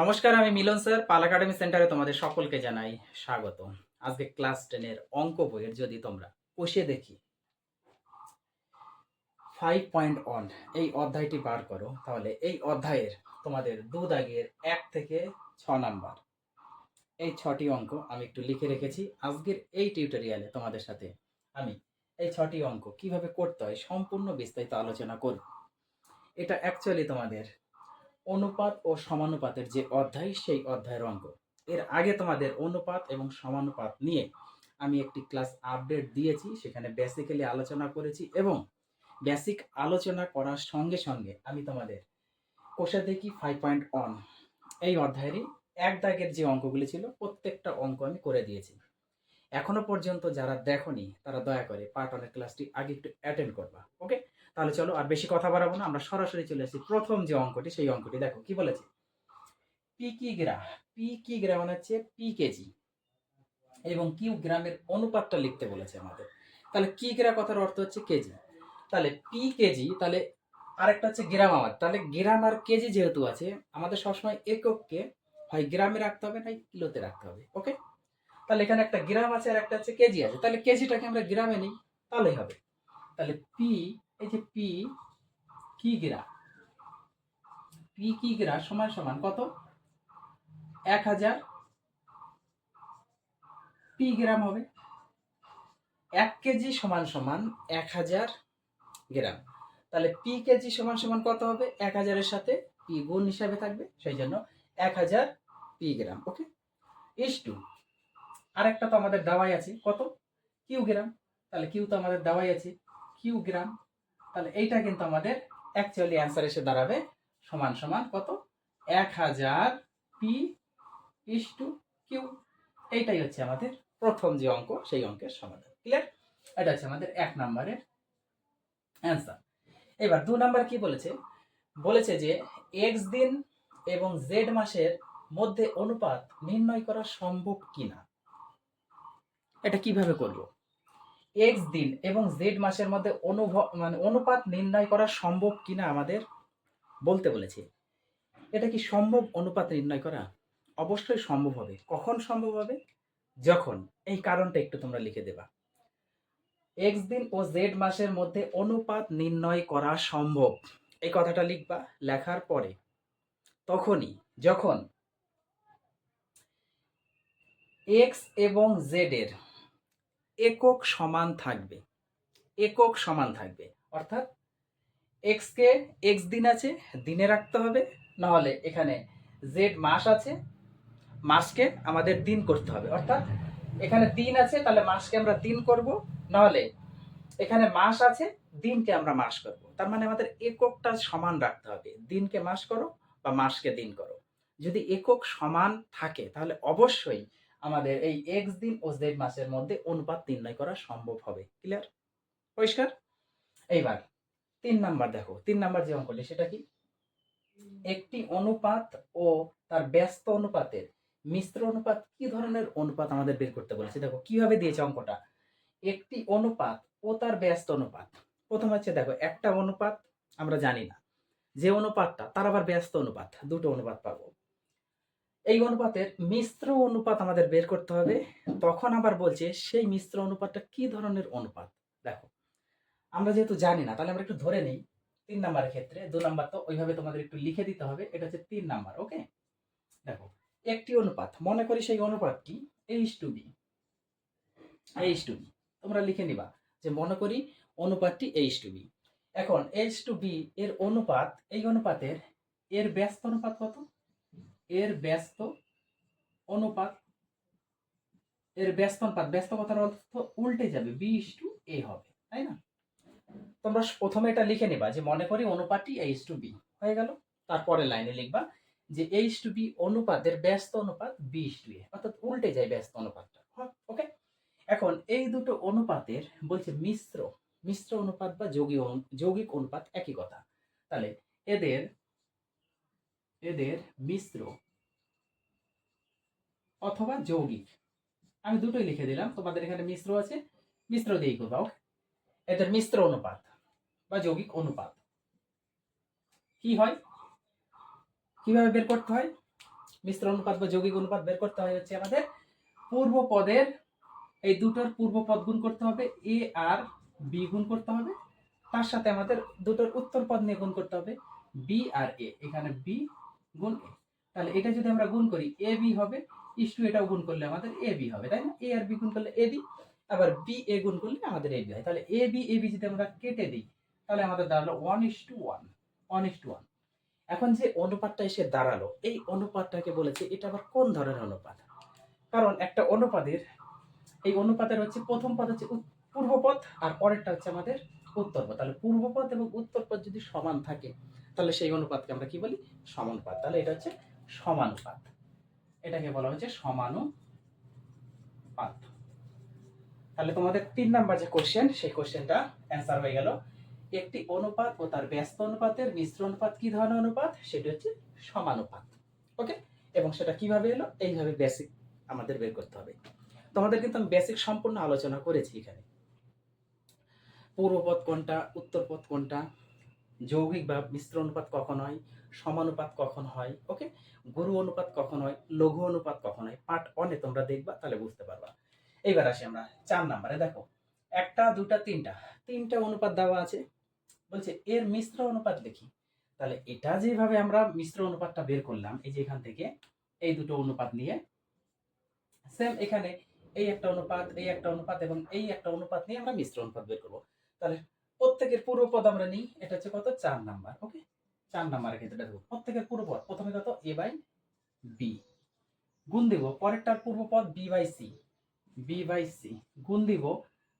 নমস্কার, আমি মিলন স্যার। পাল একাডেমি সেন্টারে তোমাদের সকলকে জানাই স্বাগত আজকে ক্লাস টেনের অঙ্ক বইয়ের যদি তোমরা কষে দেখি। ফাইভ পয়েন্ট ওয়ান এই অধ্যায়টি বার করো, তাহলে এই অধ্যায়ের তোমাদের দু দাগের এক থেকে ছ নাম্বার। এই ছটি অঙ্ক আমি একটু লিখে রেখেছি। আজকের এই টিউটোরিয়ালে তোমাদের সাথে আমি এই ছটি অঙ্ক কীভাবে করতে হয় সম্পূর্ণ বিস্তারিত আলোচনা করব। এটা অ্যাকচুয়ালি তোমাদের অনুপাত ও সমানুপাতের যে অধ্যায়, সেই অধ্যায়ের অঙ্ক। এর আগে তোমাদের অনুপাত এবং সমানুপাত নিয়ে আমি একটি ক্লাস আপডেট দিয়েছি, সেখানে বেসিক্যালি আলোচনা করেছি এবং বেসিক আলোচনা করার সঙ্গে সঙ্গে আমি তোমাদের কোষা দেখি ফাইভ পয়েন্ট অন এই অধ্যায়েরই এক দাগের যে অঙ্কগুলি ছিল, প্রত্যেকটা অঙ্ক আমি করে দিয়েছি। এখনও পর্যন্ত যারা দেখনি, তারা দয়া করে পার্ট অনের ক্লাসটি আগে একটু অ্যাটেন্ড করবা ওকে তাহলে চলো আর বেশি কথা বাড়াবো না, আমরা সরাসরি চলে আসি প্রথম যে অঙ্কটি, সেই অঙ্কটি। দেখো, কি বলেছে? পি কি গ্রা পি কি গ্রা মানে হচ্ছে পি কেজি এবং কিউ গ্রামের অনুপাতটা লিখতে বলেছে আমাদের। তাহলে কি গ্রা কথার অর্থ হচ্ছে কেজি। তাহলে পি কেজি তাহলে আরেকটা হচ্ছে গ্রাম আমার তাহলে গ্রাম আর কেজি যেহেতু আছে, আমাদের সবসময় একককে হয় গ্রামে রাখতে হবে না কিলোতে রাখতে হবে, ওকে? তাহলে এখানে একটা গ্রাম আছে আর একটা হচ্ছে কেজি আছে। তাহলে কেজিটাকে আমরা গ্রামে নিই, তাহলেই হবে। তাহলে পি কি গ্রা? পি কি গ্রা? সমান সমান কত? এক হাজার। পি গ্রাম হবে। এক কেজি সমান সমান এক হাজার গ্রাম। তাহলে পি কেজি সমান সমান কত হবে? এক হাজারের সাথে পি গুণ হিসাবে থাকবে, সেই জন্য এক হাজার P gram, okay? Is to. আরেকটা তো আমাদের দাওয়াই আছে। কত? Q gram. তাহলে কিউ তো আমাদের দাওয়াই আছে। Q gram. তাহলে এইটা কিন্তু আমাদের অ্যাকচুয়ালি অ্যান্সার এসে দাঁড়াবে। সমান সমান কত? এক হাজার পি ইস টু কিউ এইটাই হচ্ছে আমাদের প্রথম যে অঙ্ক, সেই অঙ্কের সমাধান। ক্লিয়ার এটা হচ্ছে আমাদের এক নম্বরের অ্যান্সার এবার দু নাম্বার কি বলেছে? বলেছে যে এক্স দিন এবং জেড মাসের মধ্যে অনুপাত নির্ণয় করা সম্ভব কিনা? এটা কীভাবে করব? এক্স দিন এবং জেড মাসের মধ্যে অনুভব মানে অনুপাত নির্ণয় করা সম্ভব কিনা আমাদের বলতে বলেছে। এটা কি সম্ভব অনুপাত নির্ণয় করা? অবশ্যই সম্ভব হবে। কখন সম্ভব হবে? যখন। এই কারণটা একটু তোমরা লিখে দেবা। এক্স দিন ও জেড মাসের মধ্যে অনুপাত নির্ণয় করা সম্ভব। এই কথাটা লিখবা, লেখার পরে। তখনই, যখন এক্স এবং জেড এর একক সমান থাকবে। একক সমান থাকবে। অর্থাৎ এক্স কে এক্স দিন আছে, দিনে রাখতে হবে, নাহলে এখানে জেড মাস আছে, মাসকে আমাদের দিন করতে হবে। অর্থাৎ এখানে দিন আছে, তাহলে মাসকে আমরা দিন করব, নাহলে এখানে মাস আছে, দিনকে আমরা মাস করব। তার মানে আমাদের এককটা সমান রাখতে হবে। দিনকে মাস করো বা মাসকে দিন করো। যদি একক সমান থাকে, তাহলে অবশ্যই আমাদের এই এক্স দিন ও জেড মাসের মধ্যে অনুপাত নির্ণয় করা সম্ভব হবে। ক্লিয়ার পরিষ্কার? এইবার, তিন নাম্বার দেখো, তিন নাম্বার যে অঙ্কটি, সেটা কি? একটি অনুপাত ও তার ব্যস্ত অনুপাতের মিশ্র অনুপাত কি ধরনের অনুপাত আমাদের বের করতে বলেছে? দেখো, কীভাবে দিয়েছে অঙ্কটা? একটি অনুপাত ও তার ব্যস্ত অনুপাত। প্রথম হচ্ছে দেখো, একটা অনুপাত আমরা জানি না। যে অনুপাতটা, তার আবার ব্যস্ত অনুপাত, দুটো অনুপাত পাবো। এই অনুপাতের মিশ্র অনুপাত আমাদের বের করতে হবে। তখন আবার বলছে, সেই মিশ্র অনুপাতটা কি ধরনের অনুপাত? দেখো, আমরা যেহেতু জানি না, তাহলে আমরা একটু ধরে নেই। তিন নাম্বারের ক্ষেত্রে, দু নাম্বার তো ওইভাবে তোমাদের একটু লিখে দিতে হবে, এটা হচ্ছে তিন নাম্বার ওকে দেখো, একটি অনুপাত, মনে করি সেই অনুপাতটি H two B H two B তোমরা লিখে নিবা যে মনে করি অনুপাতটি এইচ টু বি এখন এইচ টু বি এর অনুপাত, এই অনুপাতের, এর ব্যস্ত অনুপাত কত? এর ব্যস্ত অনুপাত, এর ব্যস্ত অনুপাত ব্যস্ত কথার অর্থ উল্টে যাবে বি ইস টু এ হবে, তাই না? তোমরা প্রথমে এটা লিখে নিবা যে মনে করি অনুপাতটি এইচ টু বি হয়ে গেল। তারপরে লাইনে লিখবা যে এইচ টু বি অনুপাতের ব্যস্ত অনুপাত বি ইস টু এ অর্থাৎ উল্টে যায় ব্যস্ত অনুপাতটা ওকে এখন এই দুটো অনুপাতের বলছে মিশ্র মিশ্র অনুপাত বা যৌগিক যৌগিক অনুপাত একই কথা। তাহলে এদের এদের মিশ্র অথবা যৌগিক। আমি দুটোই লিখে দিলাম, তোমাদের এখানে মিশ্র আছে। মিশ্র দিয়েই করবা ওকে এদের মিশ্র অনুপাত বা যৌগিক অনুপাত। কি হয়? কীভাবে বের করতে হয়? মিশ্র অনুপাত বা যৌগিক অনুপাত বের করতে হয় হচ্ছে আমাদের পূর্ব পদের, এই দুটোর পূর্ব পদ গুণ করতে হবে, এ আর বি গুণ করতে হবে। তার সাথে আমাদের দুটোর উত্তর পদ নিয়ে গুণ করতে হবে, বি আর এ। এখানে বি গুণ তাহলে এটা যদি আমরা গুণ করি এ বি হবে, ইস টু এটাও গুণ করলে আমাদের এ বি হবে, তাই না? এ আর বি গুণ করলে এ বি, আবার বি এ গুণ করলে আমাদের এ বি হয়। তাহলে এ বি এ বি যদি আমরা কেটে দিই, তাহলে আমাদের দাঁড়াল one is to one one is to one এখন যে অনুপাতটা এসে দাঁড়াল, এই অনুপাতটাকে বলেছে, এটা আবার কোন ধরনের অনুপাত? কারণ একটা অনুপাতের, এই অনুপাতের হচ্ছে প্রথম পদ হচ্ছে পূর্বপদ, আর পরেরটা হচ্ছে আমাদের উত্তরপদ। তাহলে পূর্বপদ এবং উত্তরপদ যদি সমান থাকে তাহলে সেই অনুপাতকে আমরা কি বলি? সমানুপাত। তাহলে এটা হচ্ছে সমানুপাত। এটাকে বলা হচ্ছে সমানুপাত। তাহলে তোমাদের তিন নাম্বার যে কোশ্চেন সেই কোশ্চেনটা অ্যান্সার হয়ে গেল। একটি অনুপাত ও তার ব্যস্ত অনুপাতের মিশ্র অনুপাত কি ধরনের অনুপাত? সেটি হচ্ছে সমানুপাত। ওকে এবং সেটা কীভাবে এলো? এইভাবে বেসিক আমাদের বের করতে হবে। তোমাদের কিন্তু আমি বেসিক সম্পূর্ণ আলোচনা করেছি এখানে। পূর্বপদ কোনটা? উত্তর উত্তরপদ কোনটা? যৌগিক বা মিশ্র অনুপাত কখন হয়? সমানুপাত কখন হয়? ওকে? গুরু অনুপাত কখন হয়? লঘু অনুপাত কখন হয়? পার্ট অনে তোমরা দেখবা, তাহলে বুঝতে পারবা। এইবার আসি আমরা চার নাম্বারে, দেখো। একটা, দুটা, তিনটা। তিনটা অনুপাত দেওয়া আছে। বলছে, এর মিশ্র অনুপাত লিখি। তাহলে এটা যেভাবে আমরা মিশ্র অনুপাতটা বের করলাম, এই যে এখান থেকে, এই দুটো অনুপাত নিয়ে সেম এখানে এই একটা অনুপাত, এই একটা অনুপাত এবং এই একটা অনুপাত নিয়ে আমরা মিশ্র অনুপাত বের করব। তাহলে প্রত্যেকের পূর্বপদ আমরা নিই। এটা হচ্ছে কত? চার নাম্বার ওকে চার নাম্বারের ক্ষেত্রে দেখো, প্রত্যেকের পূর্বপদ। প্রথমে কত? এ বাই বি গুণ দিব, পরেরটার পূর্বপদ B by C B by C গুণ দিব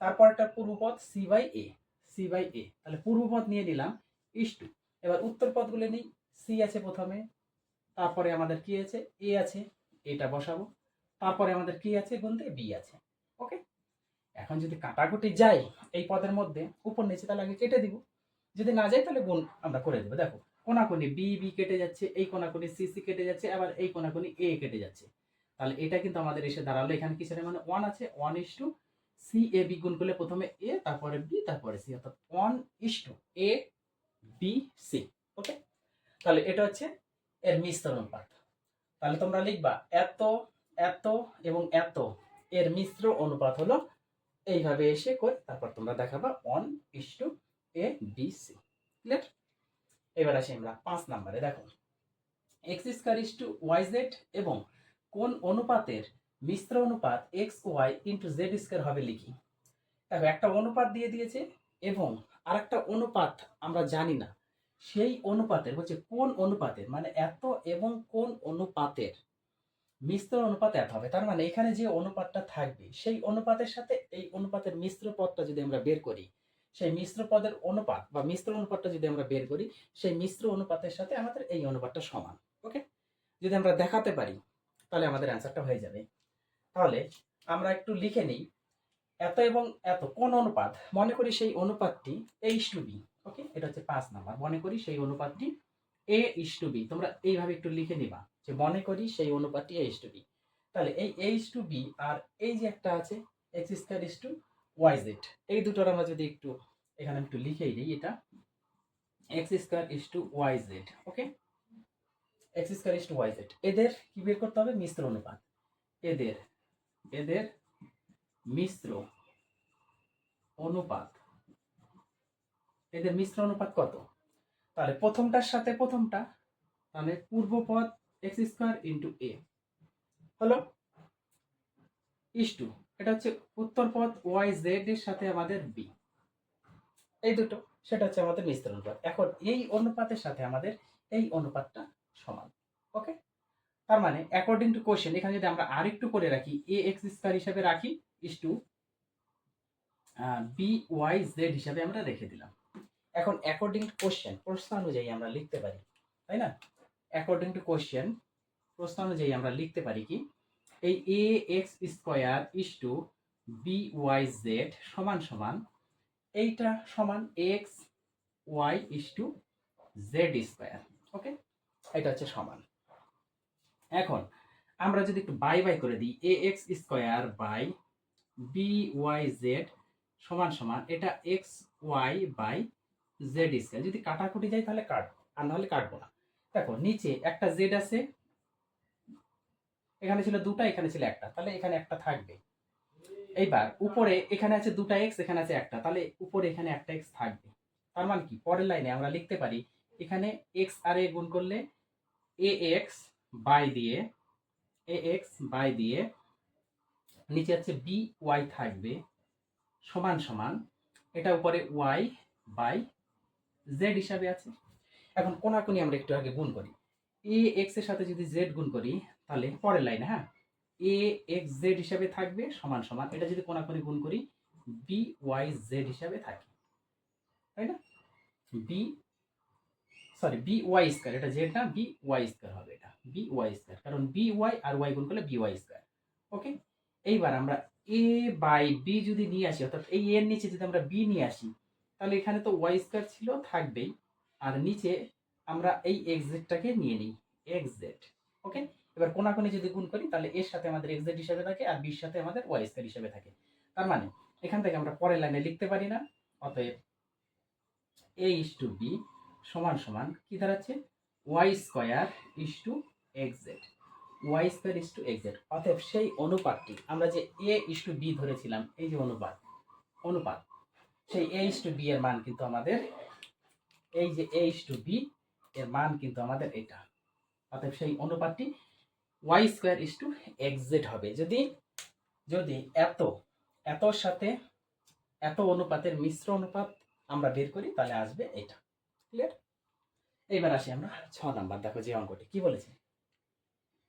তারপরটার পূর্বপদ C by A C by A তাহলে পূর্বপদ নিয়ে নিলাম ইস টু এবার উত্তর পদগুলো নিই। সি আছে প্রথমে, তারপরে আমাদের কি আছে? এ আছে এটা বসাবো। তারপরে আমাদের কি আছে? গুনতে বি আছে ওকে এখন যদি কাটাকুটি যাই এই পদের মধ্যে, উপর নিচে তাহলে আগে কেটে দিব। যদি না যায় তাহলে গুণ আমরা করে দেবো। দেখো, কোনাকুনি বি বি কেটে যাচ্ছে, এই কোনাকুনি সি সি কেটে যাচ্ছে, আবার এই কোনাকুনি এ কেটে যাচ্ছে। তাহলে এটা কিন্তু আমাদের এসে দাঁড়াল। এখানে কিসের মানে ওয়ান আছে one is to C A B গুণ করলে প্রথমে এ তারপরে বি তারপরে সি অর্থাৎ one is to A B C okay তাহলে এটা হচ্ছে এর মিশ্র অনুপাত তাহলে তোমরা লিখবা, এত এত এবং এত। এর মিশ্র অনুপাত হলো এইভাবে এসে করে তারপর তোমরা দেখাবা one is to A B C clear এবার আসি আমরা পাঁচ নাম্বারে, দেখো। X square is to Y Z এবং কোন অনুপাতের মিশ্র অনুপাত X Y into Z square হবে লিখি। দেখো, একটা অনুপাত দিয়ে দিয়েছে এবং আরেকটা অনুপাত আমরা জানি না। সেই অনুপাতের হচ্ছে কোন অনুপাতের মানে এত এবং কোন অনুপাতের মিশ্র অনুপাত এত হবে। তার মানে এখানে যে অনুপাতটা থাকবে, সেই অনুপাতের সাথে এই অনুপাতের মিশ্র পদটা যদি আমরা বের করি, সেই মিশ্র পদের অনুপাত বা মিশ্র অনুপাতটা যদি আমরা বের করি, সেই মিশ্র অনুপাতের সাথে আমাদের এই অনুপাতটা সমান, ওকে? যদি আমরা দেখাতে পারি, তাহলে আমাদের অ্যান্সারটা হয়ে যাবে। তাহলে আমরা একটু লিখে নিই, এত এবং এত, কোন অনুপাত? মনে করি সেই অনুপাতটি এইচ টু বি ওকে? এটা হচ্ছে পাঁচ নাম্বার। মনে করি সেই অনুপাতটি এ ইস টু বি তোমরা এইভাবে একটু লিখে নিবা। যে মনে করি সেই অনুপাতটি এইচ টু বি তাহলে এই এইচ টু বি আর এই যে একটা আছে X square is to Y Z এই দুটোর আমরা যদি একটু এখানে একটু লিখেই দিই এটা X square is to Y Z okay X square is to Y Z এদের কি বের করতে হবে? মিশ্র অনুপাত। এদের এদের মিশ্র অনুপাত। এদের মিশ্র অনুপাত কত? তাহলে প্রথমটার সাথে প্রথমটা, তাহলে পূর্বপদ এক্স স্কোয়ার ইন্টু এ হলো ইস টু। এটা হচ্ছে উত্তর পদ ওয়াই জেড এর সাথে আমাদের বি এই দুটো, সেটা হচ্ছে আমাদের মিশ্র অনুপাত এখন এই অনুপাতের সাথে আমাদের এই অনুপাতটা সমান ওকে তার মানে অ্যাকর্ডিং টু কোশ্চেন এখানে যদি আমরা আরেকটু করে রাখি এ এক্স স্কোয়ার হিসাবে রাখি, is to B Y Z হিসাবে আমরা রেখে দিলাম। এখন অ্যাকর্ডিং টু কোশ্চেন প্রশ্ন অনুযায়ী আমরা লিখতে পারি, তাই না? অ্যাকর্ডিং টু কোশ্চেন প্রশ্ন অনুযায়ী আমরা লিখতে পারি কি? এই A X square is to B Y Z সমান সমান এইটা সমান X Y is to Z square okay এটা হচ্ছে সমান। এখন আমরা যদি একটু বাই বাই করে দিই A X square by B Y Z সমান সমান এটা X Y by Z square যদি কাটাকুটি যায় তাহলে কাটবো, আর নাহলে কাটবো না। দেখো, নিচে একটা জেড আছে, এখানে ছিল দুটা, এখানে ছিল একটা, তাহলে এখানে একটা থাকবে। এইবার, উপরে এখানে আছে দুটা এক্স এখানে আছে একটা, তাহলে উপরে এখানে একটা এক্স থাকবে। তার মানে কি? পরের লাইনে আমরা লিখতে পারি, এখানে এক্স আর এ গুণ করলে এ এক্স বাই দিয়ে এ এক্স বাই দিয়ে নিচে আছে বি ওয়াই থাকবে, সমান সমান, এটা উপরে ওয়াই বাই জেড হিসাবে আছে। এখন কোনাকুনি আমরা একটু আগে গুণ করি। এ এক্সের সাথে যদি জেড গুণ করি, তাহলে পরের লাইনে হ্যাঁ? এ এক্স জেড হিসাবে থাকবে সমান সমান, এটা যদি কোনাকুনি গুণ করি বি ওয়াই জেড হিসাবে থাকে। তাই না? B sorry B Y square এটা জেড না বি ওয়াই স্কোয়ার হবে এটা। বি ওয়াই স্কোয়ার কারণ বি ওয়াই আর ওয়াই গুণ করলে বি ওয়াই স্কোয়ার ওকে এইবার আমরা এ বাই বি যদি নিয়ে আসি, অর্থাৎ এই এর নিচে যদি আমরা বি নিয়ে আসি, তাহলে এখানে তো ওয়াই স্কোয়ার ছিল, থাকবেই। আর নিচে আমরা এই এক্স জেডটাকে নিয়ে নিই এক্স জেড ওকে এবার কোনাকুনি যদি গুণ করি, তাহলে এর সাথে আমাদের এক্স জেড হিসাবে থাকে আর বির সাথে আমাদের ওয়াই স্কোয়ার হিসাবে থাকে। তার মানে এখান থেকে আমরা পরের লাইনে লিখতে পারি না, অতএব এ ইস টু বি সমান সমান কি দাঁড়াচ্ছে? Y square is to X Z Y square is to X Z অতএব সেই অনুপাতটি, আমরা যে এ ইস টু বি ধরেছিলাম, এই যে অনুপাত অনুপাত, সেই এ ইস টু বি এর মান কিন্তু আমাদের এই যে এইচ টু বি এর মান কিন্তু আমাদের এটা। অতএব সেই অনুপাতটি Y square is to X Z হবে। যদি যদি এত, এতর সাথে এত অনুপাতের মিশ্র অনুপাত আমরা বের করি, তাহলে আসবে এটা। ক্লিয়ার এইবার আসি আমরা ছ নাম্বার। দেখো যে অঙ্কটি, কি বলেছে?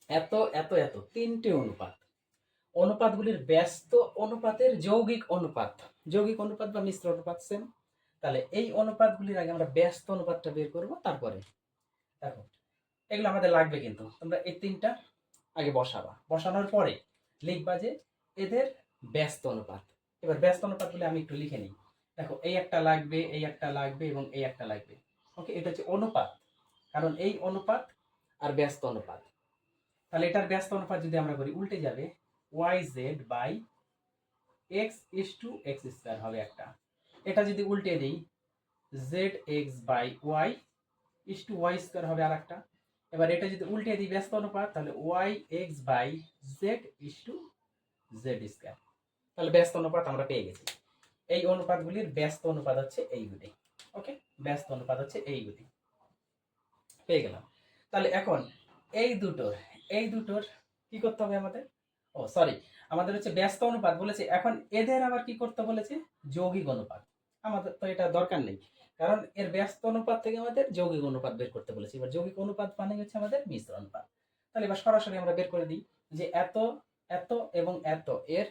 এত এত এত, তিনটে অনুপাত। অনুপাতগুলির ব্যস্ত অনুপাতের যৌগিক অনুপাত। যৌগিক অনুপাত বা মিশ্র অনুপাত সেম তাহলে এই অনুপাতগুলির আগে আমরা ব্যস্ত অনুপাতটা বের করব তারপরে। দেখো, এগুলো আমাদের লাগবে কিন্তু। তোমরা এই তিনটা আগে বসাবা। বসানোর পরে লিখবা যে এদের ব্যস্ত অনুপাত। এবার ব্যস্ত অনুপাতগুলি আমি একটু লিখে নিই। দেখো, এই একটা লাগবে, এই একটা লাগবে এবং এই একটা লাগবে। ওকে, এটা হচ্ছে অনুপাত। কারণ এই অনুপাত আর ব্যস্ত অনুপাত। তাহলে এটার ব্যস্ত অনুপাত যদি আমরা করি, উল্টে যাবে Y Z by X is to X square হবে একটা। এটা যদি উল্টে দিই Z X by Y is to Y square হবে আর একটা এবার এটা যদি উল্টে দিই ব্যস্ত অনুপাত, তাহলে Y X by Z is to Z square তাহলে ব্যস্ত অনুপাত আমরা পেয়ে গেছি। এই অনুপাতগুলির ব্যস্ত অনুপাত হচ্ছে এই এইগুলি ওকে? ব্যস্ত অনুপাত হচ্ছে এই এইগুলি পেয়ে গেলাম। তাহলে এখন এই দুটোর এই দুটোর কি করতে হবে আমাদের? ও সরি আমাদের হচ্ছে ব্যস্ত অনুপাত বলেছে। এখন এদের আবার কি করতে বলেছে? যৌগিক অনুপাত। আমাদের তো এটা দরকার নেই। কারণ এর ব্যস্ত অনুপাত থেকে আমাদের যৌগিক অনুপাত বের করতে বলেছি। এবার যৌগিক অনুপাত মানে হচ্ছে আমাদের মিশ্র অনুপাত। তাহলে এবার সরাসরি আমরা বের করে দিই যে এত এত এবং এত এর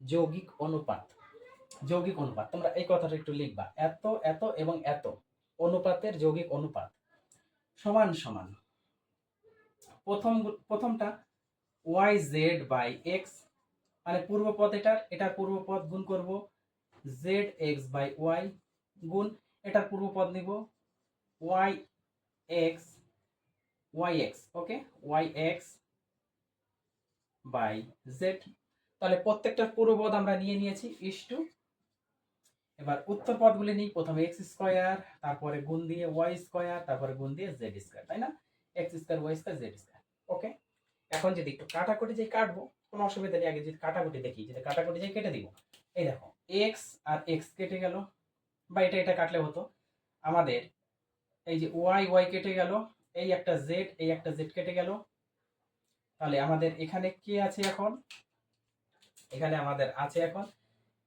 যৌগিক অনুপাত। যৌগিক অনুপাত, তোমরা এই কথাটা একটু লিখবা। এত এত এবং এত অনুপাতের যৌগিক অনুপাত সমান সমান। প্রথম, প্রথমটা ওয়াই জেড বাই এক্স মানে পূর্বপদ এটার এটার পূর্বপদ গুণ করব জেড এক্স বাই ওয়াই গুণ এটার পূর্বপদ নিব Y X Y X okay Y X by Z তাহলে প্রত্যেকটার পূর্বপদ আমরা নিয়ে নিয়েছি ইস টু এবার উত্তর পদগুলি নিই, প্রথমে এক্স স্কোয়ার তারপরে গুণ দিয়ে ওয়াই স্কোয়ার তারপরে গুণ দিয়ে জেড স্কোয়ার তাই না? X square Y square Z square okay এখন যদি একটু কাটাকুটি যাই কাটবো, কোনো অসুবিধা নেই, আগে যদি কাটাকুটি দেখি, যদি কাটাকুটি যাই কেটে দিব, এই দেখো এক্স আর এক্স কেটে গেল। বা এটা এটা কাটলে হতো। আমাদের এই যে ওয়াই ওয়াই কেটে গেল, এই একটা জেড এই একটা জেড কেটে গেল। তাহলে আমাদের এখানে কি আছে এখন? এখানে আমাদের আছে এখন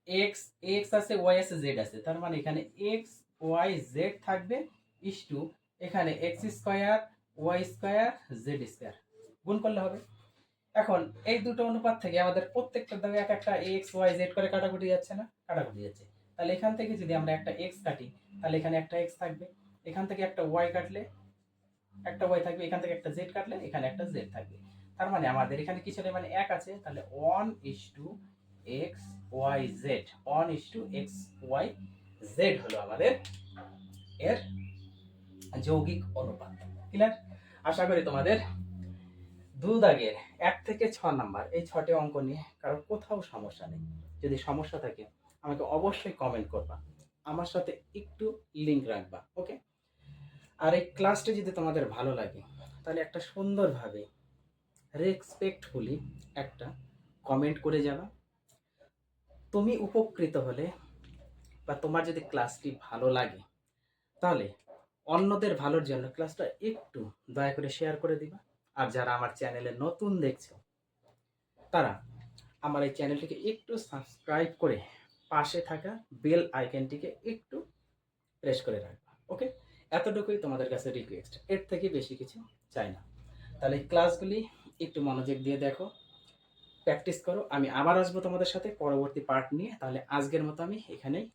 এক্স এক্স আছে ওয়াই আছে জেড আছে। তার মানে এখানে এক্স ওয়াই জেড থাকবে ইস টু এখানে X square Y square Z square গুণ করলে হবে। এখন, এই দুটো অনুপাত থেকে আমাদের প্রত্যেকটা দাগে এক একটা এক্স ওয়াই জেড করে কাটাকুটি যাচ্ছে না? কাটাকুটি যাচ্ছে। তাহলে এখান থেকে যদি আমরা একটা এক্স কাটি, তাহলে এখানে একটা এক্স থাকবে। এখান থেকে একটা ওয়াই কাটলে, একটা ওয়াই থাকবে, এখান থেকে একটা জেড কাটলে, এখানে একটা জেড থাকবে। তার মানে আমাদের এখানে কি ছিল মানে এক আছে? তাহলে one is to X Y Z one is to X Y Z হলো আমাদের এর যৌগিক অনুপাত। ক্লিয়ার আশা করি তোমাদের দু দাগের এক থেকে ছ নাম্বার, এই ছটি অঙ্ক নিয়ে কারও কোথাও সমস্যা নেই। যদি সমস্যা থাকে, আমাকে অবশ্যই কমেন্ট করবা। আমার সাথে একটু লিংক রাখবা ওকে আর এই ক্লাসটি যদি তোমাদের ভালো লাগে, তাহলে একটা সুন্দরভাবে রেসপেক্টফুলি একটা কমেন্ট করে যাবা। তুমি উপকৃত হলে বা তোমার যদি ক্লাসটি ভালো লাগে, তাহলে অন্যদের ভালোর জন্য ক্লাসটা একটু দয়া করে শেয়ার করে দিবা। আর যারা আমার চ্যানেলে নতুন দেখছ, তারা আমার এই চ্যানেলটিকে একটু সাবস্ক্রাইব করে পাশে থাকা বেল আইকনটিকে একটু প্রেস করে রাখবা ওকে এতটুকুই তোমাদের কাছে রিকোয়েস্ট এর থেকে বেশি কিছু চাই না। তাহলে ক্লাসগুলি একটু মনোযোগ দিয়ে দেখো প্র্যাকটিস করো। আমি আবার আসব তোমাদের সাথে পরবর্তী পার্ট নিয়ে। তাহলে আজকের মতো আমি এখানেই